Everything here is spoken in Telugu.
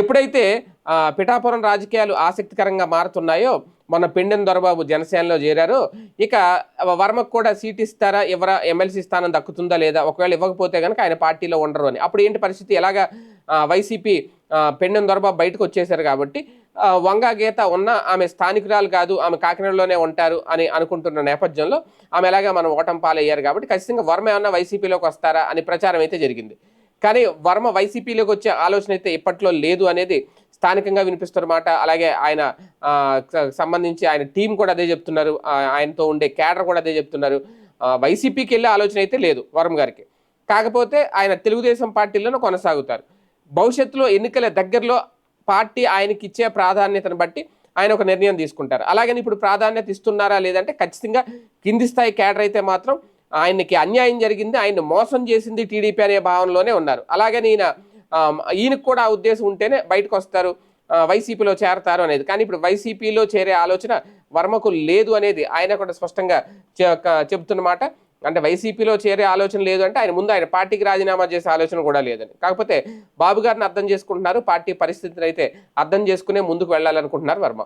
ఎప్పుడైతే పిఠాపురం రాజకీయాలు ఆసక్తికరంగా మారుతున్నాయో మొన్న పెండెం దొరబాబు జనసేనలో చేరారు. ఇక వర్మకు కూడా సీట్ ఇస్తారా ఎవరా ఎమ్మెల్సీ స్థానం దక్కుతుందా లేదా ఒకవేళ ఇవ్వకపోతే కనుక ఆయన పార్టీలో ఉండరు అని. అప్పుడు ఏంటి పరిస్థితి? ఎలాగా వైసీపీ పెండెం పెండెన్ దొరబాబు బయటకు వచ్చేసారు కాబట్టి వంగా గీత ఉన్న ఆమె స్థానికురాలు కాదు ఆమె కాకినాడలోనే ఉంటారు అని అనుకుంటున్న నేపథ్యంలో ఆమె ఎలాగా మనం ఓటం పాలయ్యారు కాబట్టి ఖచ్చితంగా వర్మ ఏమన్నా వైసీపీలోకి వస్తారా అని ప్రచారం అయితే జరిగింది. కానీ వర్మ వైసీపీలోకి వచ్చే ఆలోచన అయితే ఇప్పట్లో లేదు అనేది స్థానికంగా వినిపిస్తున్నమాట అలాగే ఆయన సంబంధించి ఆయన టీం కూడా అదే చెప్తున్నారు. ఆయనతో ఉండే క్యాడర్ కూడా అదే చెప్తున్నారు. వైసీపీకి వెళ్ళే ఆలోచన అయితే లేదు వరం గారికి. కాకపోతే ఆయన తెలుగుదేశం పార్టీలోనే కొనసాగుతారు. భవిష్యత్తులో ఎన్నికల దగ్గరలో పార్టీ ఆయనకి ఇచ్చే ప్రాధాన్యతను బట్టి ఆయన ఒక నిర్ణయం తీసుకుంటారు. అలాగని ఇప్పుడు ప్రాధాన్యత ఇస్తున్నారా లేదంటే ఖచ్చితంగా కింది స్థాయి క్యాడర్ అయితే మాత్రం ఆయనకి అన్యాయం జరిగింది ఆయన మోసం చేసింది టీడీపీ అనే భావనలోనే ఉన్నారు. అలాగని ఈయన ఈయనకు కూడా ఆ ఉద్దేశం ఉంటేనే బయటకు వస్తారు వైసీపీలో చేరతారు అనేది. కానీ ఇప్పుడు వైసీపీలో చేరే ఆలోచన వర్మకు లేదు అనేది ఆయన కూడా స్పష్టంగా చె- చెబుతున్నమాట అంటే వైసీపీలో చేరే ఆలోచన లేదు అంటే ఆయన ముందు ఆయన పార్టీకి రాజీనామా చేసే ఆలోచన కూడా లేదని. కాకపోతే బాబు గారిని అర్థం చేసుకుంటున్నారు పార్టీ పరిస్థితిని అయితే అర్థం చేసుకునే ముందుకు వెళ్ళాలనుకుంటున్నారు వర్మ.